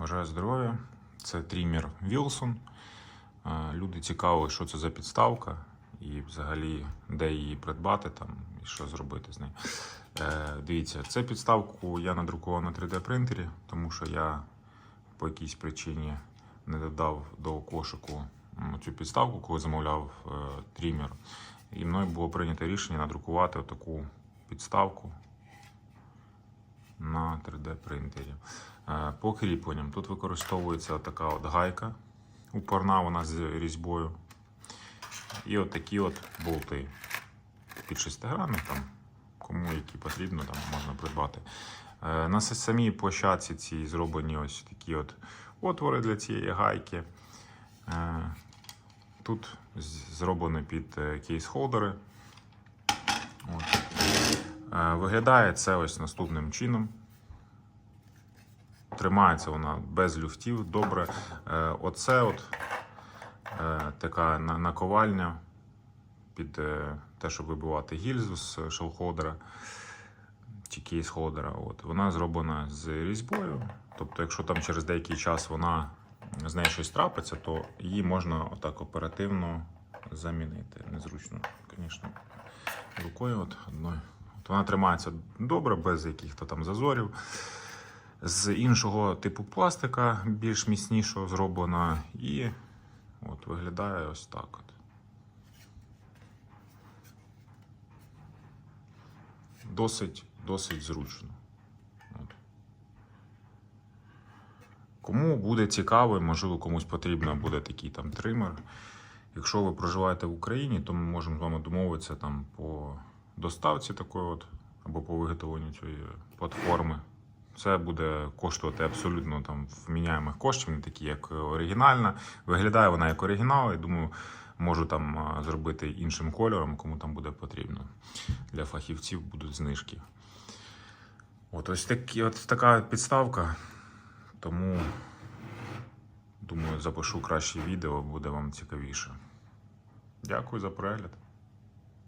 Бажаю здоров'я. Це трімер. Е, Люди цікавили, що це за підставка і взагалі де її придбати там, і що зробити з нею. Е, Дивіться, це підставку я надрукував на 3D принтері, тому що я по якійсь причині не додав до кошику цю підставку, коли замовляв е, трімер. І мною було прийнято рішення надрукувати отаку підставку на 3D принтері. Е, По кріпленням тут використовується така от гайка упорна, вона з різьбою. І от такі от болти під шестигранник, там, кому які потрібно, там можна придбати. Е, На самій площадці цій зроблені ось такі от отвори для цієї гайки. Е, Тут зроблено під кейс-холдери. Е, Виглядає це ось наступним чином. Тримається вона без люфтів, добре. Е, Оце от е, така наковальня під те, щоб вибивати гільзу з шелхолдера чи кейс-холдера. От. Вона зроблена з різьбою. Тобто, якщо там через деякий час вона з нею щось трапиться, то її можна отак оперативно замінити. Незручно, звісно, рукою от одною. Вона тримається добре, без яких-то там зазорів. З іншого типу пластика, більш міцнішого зроблена, і от виглядає ось так. От. Досить, досить зручно. От. Кому буде цікаво, можливо, комусь потрібно буде такий там тример. Якщо ви проживаєте в Україні, то ми можемо з вами домовитися там по доставці такої от, або по виготовленню цієї платформи. Це буде коштувати абсолютно там вміняємих коштів, не такі, як оригінальна. Виглядає вона як оригінал, і думаю, можу там зробити іншим кольором, кому там буде потрібно. Для фахівців будуть знижки. От ось такі, от така підставка. Тому думаю, запишу краще відео, буде вам цікавіше. Дякую за перегляд.